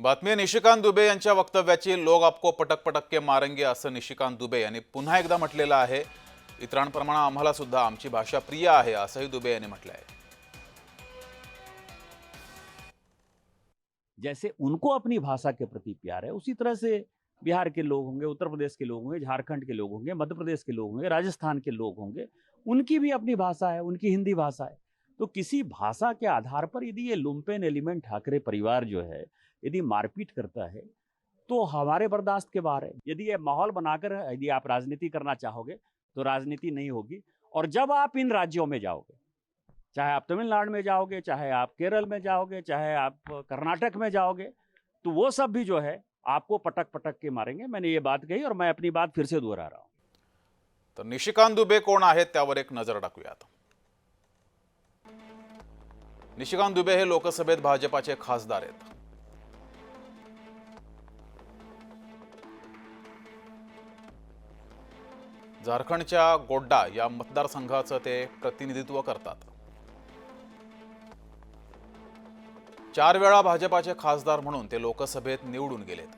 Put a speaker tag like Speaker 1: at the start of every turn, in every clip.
Speaker 1: बातमी निशिकांत दुबे यांच्या वक्तव्याची. लोक आपको पटक पटक के मारेंगे निशिकांत दुबे यांनी पुन्हा एकदा म्हटलेलं आहे. इतरांप्रमाणे आम्हाला सुद्धा आमची भाषा प्रिय असंही दुबे यांनी म्हटलं
Speaker 2: जैसे उनको अपनी भाषा के प्रति प्यार है, उसी तरह से बिहार के लोग होंगे, उत्तर प्रदेश के लोग होंगे, झारखंड के लोग होंगे, मध्य प्रदेश के लोग होंगे, राजस्थान के लोग होंगे, उनकी भी अपनी भाषा है, उनकी हिंदी भाषा है। तो किसी भाषा के आधार पर यदि ये लुम्पेन एलिमेंट ठाकरे परिवार जो है, यदि मारपीट करता है तो हमारे बर्दाश्त के बाहर है। यदि ये माहौल बनाकर, यदि आप राजनीति करना चाहोगे तो राजनीति नहीं होगी। और जब आप इन राज्यों में जाओगे, चाहे आप तमिलनाडु में जाओगे, चाहे आप केरल में जाओगे, चाहे आप कर्नाटक में जाओगे तो वो सब भी जो है, आपको पटक पटक के मारेंगे। मैंने ये बात कही और मैं अपनी बात फिर से दोहरा रहा हूँ।
Speaker 1: तर निशिकांत दुबे कोण आहेत, त्यावर एक नज़र टाकूयात. निशिकांत दुबे हे लोकसभेत भाजपाचे खासदार आहेत. झारखंडच्या गोड्डा या मतदारसंघाचं ते प्रतिनिधित्व करतात. चार वेळा भाजपाचे खासदार म्हणून ते लोकसभेत निवडून गेलेत.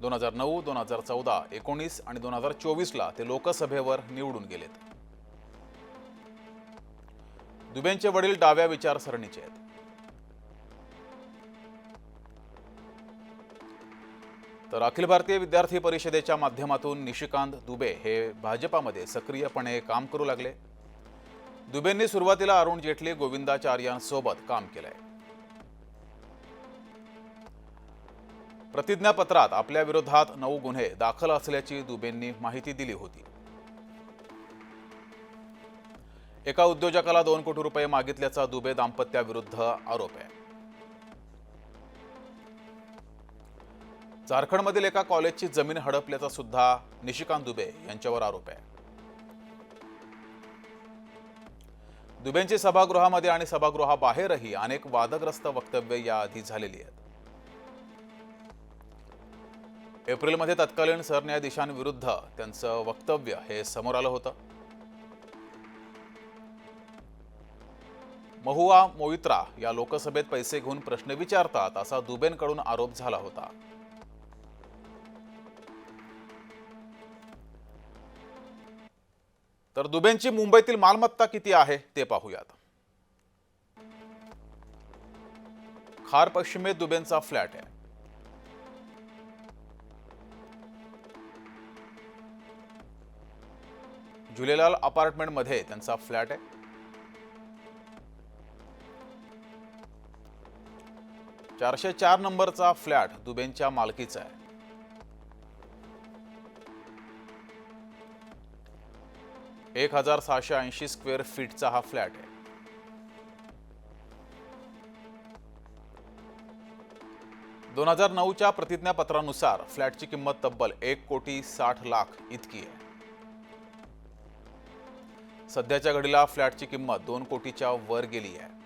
Speaker 1: दोन हजार नऊ दोन हजार चौदा एकोणीस आणि दोन हजार चोवीसला ते लोकसभेवर निवडून गेलेत. दुबेंचे वडील डाव्या विचारसरणीचे आहेत. तर अखिल भारतीय विद्यार्थी परिषदेच्या माध्यमातून निशिकांत दुबे हे भाजपामध्ये सक्रियपणे काम करू लागले. दुबेंनी सुरुवातीला अरुण जेटली गोविंदाचार्यांसोबत काम केलंय. प्रतिज्ञापत्रात आपल्या विरोधात नऊ गुन्हे दाखल असल्याची दुबेंनी माहिती दिली होती. एका उद्योजकाला दोन कोटी रुपये मागितल्याचा दुबे दाम्पत्याविरुद्ध आरोप आहे. झारखंडमधील एका कॉलेजची जमीन हडपल्याचा सुद्धा निशिकांत दुबे यांच्यावर आरोप आहे. दुबेंची सभागृहामध्ये आणि सभागृहाबाहेरही अनेक वादग्रस्त वक्तव्य याआधी झालेली आहेत. एप्रिलमध्ये तत्कालीन सरन्यायाधीशांविरुद्ध त्यांचं वक्तव्य हे समोर आलं होतं. महुआ मोइत्रा या लोकसभेत पैसे घेऊन प्रश्न विचारतात असा दुबेंकडून आरोप झाला होता. तर दुबेंची मुंबईतील मालमत्ता किती आहे ते पाहूयात. खार पश्चिमेत दुबेंचा फ्लॅट आहे. झुलेलाल अपार्टमेंटमध्ये त्यांचा फ्लॅट आहे. चारशे चार नंबरचा फ्लॅट दुबेंच्या मालकीचा आहे. एक हजार सहाशे ऐंशी स्क्वेअर फीटचा हा फ्लॅट आहे. दोन हजार नऊच्या प्रतिज्ञापत्रानुसार फ्लॅटची किंमत तब्बल एक कोटी साठ लाख इतकी आहे. सध्याच्या घडीला फ्लॅटची किंमत दोन कोटीच्या वर गेली आहे.